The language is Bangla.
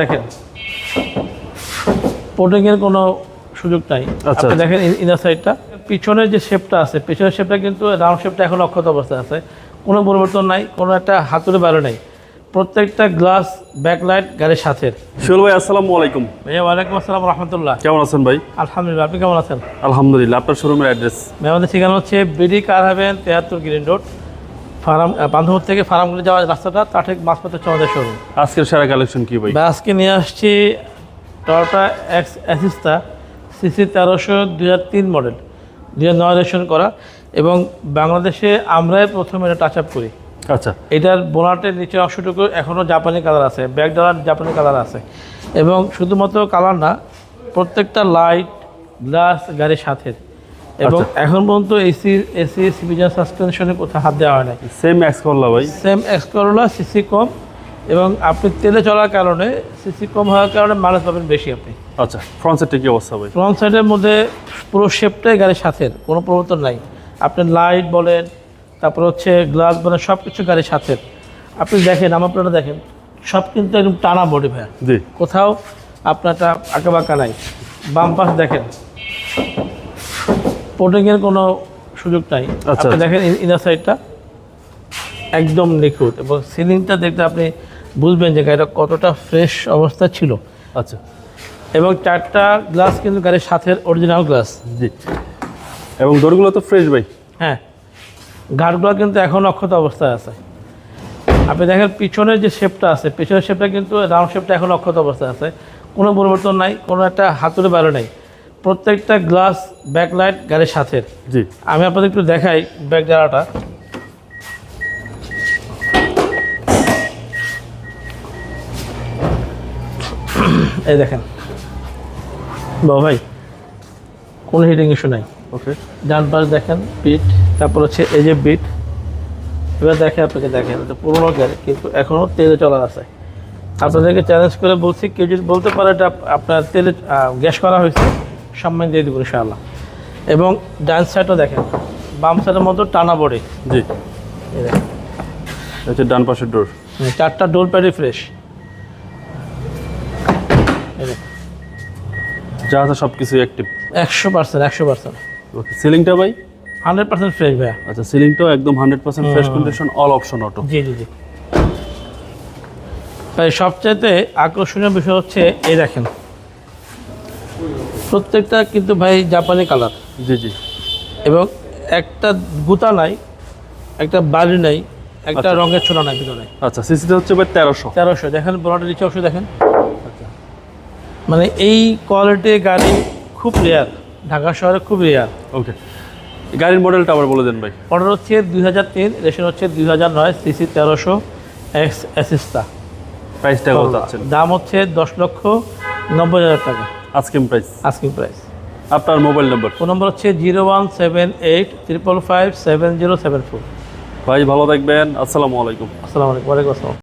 দেখেন। পোটিং এর কোনো সুযোগ নাই। আচ্ছা, আপনি আচ্ছা। দেখেন ইনার সাইডটা পিছনের যে শেপটা আছে পিছনের শেপটা কিন্তু রাউন্ড শেপটা এখন অক্ষত অবস্থায় আছে। কোনো পরিবর্তন নাই কোনো একটা হাতুড়ে বাইরে নাই। প্রত্যেকটা গ্লাস ব্যাকলাইট গাড়ির সাথে শিউল ভাই আসসালামু আলাইকুম। ভাইয়া ওয়ালাইকুম আসসালাম রহমতুল্লাহ। কেমন আছেন ভাই? আলহামদুলিল্লাহ আপনি কেমন আছেন? আলহামদুলিল্লাহ আপনার শোরুমের অ্যাড্রেস আমাদের ঠিকানা হচ্ছে বিডি কার হ্যাভেন তেহাত্তর গ্রিন রোড ফার্ম বান্ধবপুর থেকে ফার্মগুলি যাওয়ার রাস্তাটা তার ঠিক মাঝপথে হচ্ছে আমাদের শোরুম আজকের সেরা কালেকশন কি ভাই? আজকে নিয়ে আসছি টয়োটা এক্স অ্যাসিস্তা সিসি তেরোশো দুই তিন মডেল দুই হাজার নয় রেশন করা এবং বাংলাদেশে আমরাই প্রথম এটা টাচ আপ করি। আচ্ছা। এটার বোনাটের নিচে অংশটুকু এখনও জাপানি কালার আছে ব্যাক ডালার জাপানি কালার আছে এবং শুধুমাত্র কালার না প্রত্যেকটা লাইট গ্লাস গাড়ির সাথে। এবং আচ্ছা। এখন পর্যন্ত এসি এসি সিভিজন সাসপেনশনে কোথাও হাত দেওয়া হয় না সেম এক্স করলা ভাই। সেম এক্সকরোলা সিসি কম এবং আপনি তেলে চলার কারণে সিসি কম হওয়ার কারণে মাইলেজ পাবেন বেশি আপনি। আচ্ছা ফ্রন্ট সাইডটা কি অবস্থা ভাই? ফ্রন্ট সাইডের মধ্যে পুরো শেপটাই গাড়ির সাথে কোনো পরিবর্তন নাই। আপনি লাইট বলেন তারপর হচ্ছে গ্লাস বলেন সব কিছু গাড়ির সাথে। আপনি দেখেন আমার দেখেন সব কিন্তু একদম টানা বডি ভাইয়া। জি। কোথাও আপনারটা আঁকা বাঁকা নাই। বাম পাশ দেখেন। পোটিংয়ের কোনো সুযোগ নাই। আচ্ছা, আপনি আচ্ছা। দেখেন ইনার সাইডটা একদম নিখুঁত এবং সিলিংটা দেখতে আপনি বুঝবেন যে গাড়িটা কতটা ফ্রেশ অবস্থা ছিল। আচ্ছা। এবং চারটা গ্লাস কিন্তু গাড়ির সাথে অরিজিনাল গ্লাস জি। এবং দড়িগুলো তো ফ্রেশ ভাই। হ্যাঁ। গার্ডগুলো কিন্তু এখন অক্ষত অবস্থায় আছে। আপনি দেখেন পিছনের যে শেপটা আছে পিছনের শেপটা কিন্তু রাউন্ড শেপটা এখন অক্ষত অবস্থায় আছে। কোনো পরিবর্তন নাই কোনো একটা হাতুড়ে বাইরে নাই। প্রত্যেকটা গ্লাস ব্যাকলাইট গাড়ির সাথে। জি। আমি আপনাদের একটু দেখাই ব্যাক ডালাটা এই দেখেন। বাবা ভাই কোনো হিটিং ইস্যু নাই। ওকে ডান পাশ দেখেন বিট তারপর হচ্ছে এই যে বিট এবার দেখে আপনাকে দেখেন এটা পুরোনো গাড়ি কিন্তু এখনও তেলে চলা আছে। আপনাদেরকে চ্যালেঞ্জ করে বলছি কেউ যদি বলতে পারে এটা আপনার তেলে গ্যাস করা হয়েছে? সম্মান দিয়ে দেবো ইনশাআল্লাহ। এবং ডান সাইডটা দেখেন বাম সাইডের মতো টানা বডি জি। হচ্ছে ডান পাশের ডোর চারটা ডোর প্যাডই ফ্রেশ যা আছে সব কিছু অ্যাক্টিভ একশো পার্সেন্ট একশো পার্সেন্ট ওকে সিলিংটা ভাই? হান্ড্রেড পার্সেন্ট ফ্রেশ ভাইয়া। আচ্ছা সিলিংটাও একদম hundred percent fresh condition all option auto জি জি জি। ভাই সবচাইতে আকর্ষণীয় বিষয় হচ্ছে এই দেখেন প্রত্যেকটা কিন্তু ভাই জাপানি কালার। জি জি। এবং একটা গুতা নাই একটা বাড়ি নাই একটা আচ্ছা। রঙের ছোলা নাই ভিতরে। আচ্ছা সিসিটা হচ্ছে ভাই তেরোশো। তেরোশো দেখেন বড়টা নিচে অবশ্যই দেখেন। আচ্ছা। মানে এই কোয়ালিটির গাড়ি খুব রেয়ার ঢাকা শহরে খুব রেয়ার ওকে। গাড়ির মডেলটা আবার বলে দেন ভাই। অর্ডার হচ্ছে দুই হাজার তিন রেশন হচ্ছে দুই হাজার নয় সিসি তেরোশো এক্স অ্যাসিস্তা। প্রাইসটা কত দাম হচ্ছে দশ লক্ষ নব্বই হাজার টাকা। আজকে প্রাইস আস্কিং প্রাইস আপনার মোবাইল নম্বর ফোন নম্বর হচ্ছে zero one seven eight triple five seven zero seven four ভাই ভালো থাকবেন। আসসালামু আলাইকুম। আসসালামু আলাইকুম। ওয়ালাইকুম আসসালাম।